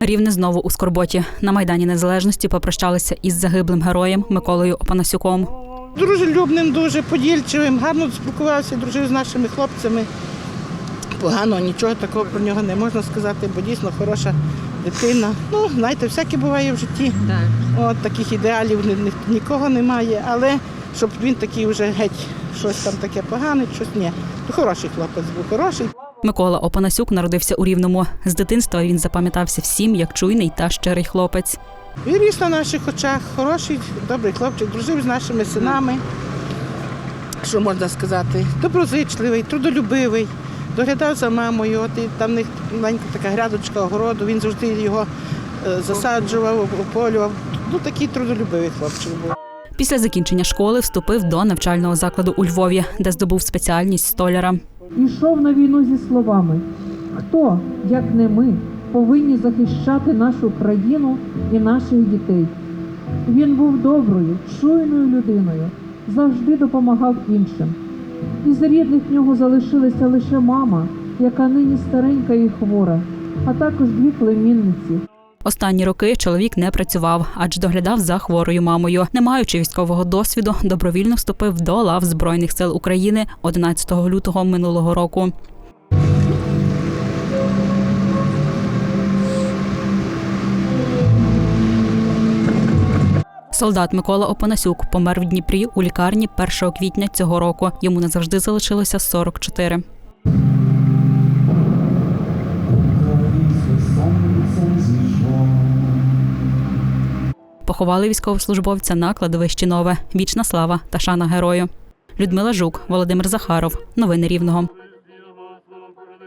Рівне знову у скорботі. На Майдані Незалежності попрощалися із загиблим героєм Миколою Опанасюком. Дружелюбним, дуже подільчивим, гарно спілкувався, дружив з нашими хлопцями. Погано, нічого такого про нього не можна сказати, бо дійсно хороша дитина. Ну, знаєте, всяке буває в житті. От таких ідеалів ні- ні- нікого немає, але щоб він такий вже геть щось там таке погане, щось ні. То хороший хлопець був, хороший. Микола Опанасюк народився у Рівному. З дитинства він запам'ятався всім як чуйний та щирий хлопець. Він ріс на наших очах, хороший, добрий хлопчик, дружив з нашими синами. Що можна сказати? Доброзичливий, трудолюбивий, доглядав за мамою. От і там в них маленька така грядочка огороду, він завжди його е, засаджував, ополював. Ну такий трудолюбивий хлопчик був. Після закінчення школи вступив до навчального закладу у Львові, де здобув спеціальність столяра. Ішов на війну зі словами: хто, як не ми, повинні захищати нашу країну і наших дітей. Він був доброю, чуйною людиною, завжди допомагав іншим. Із рідних в нього залишилася лише мама, яка нині старенька і хвора, а також дві племінниці. Останні роки чоловік не працював, адже доглядав за хворою мамою. Не маючи військового досвіду, добровільно вступив до лав Збройних сил України 11 лютого минулого року. Солдат Микола Опанасюк помер в Дніпрі у лікарні 1 квітня цього року. Йому назавжди залишилося 44. Поховали військовослужбовця на кладовищі Нове. Вічна слава та шана герою. Людмила Жук, Володимир Захаров. Новини Рівного.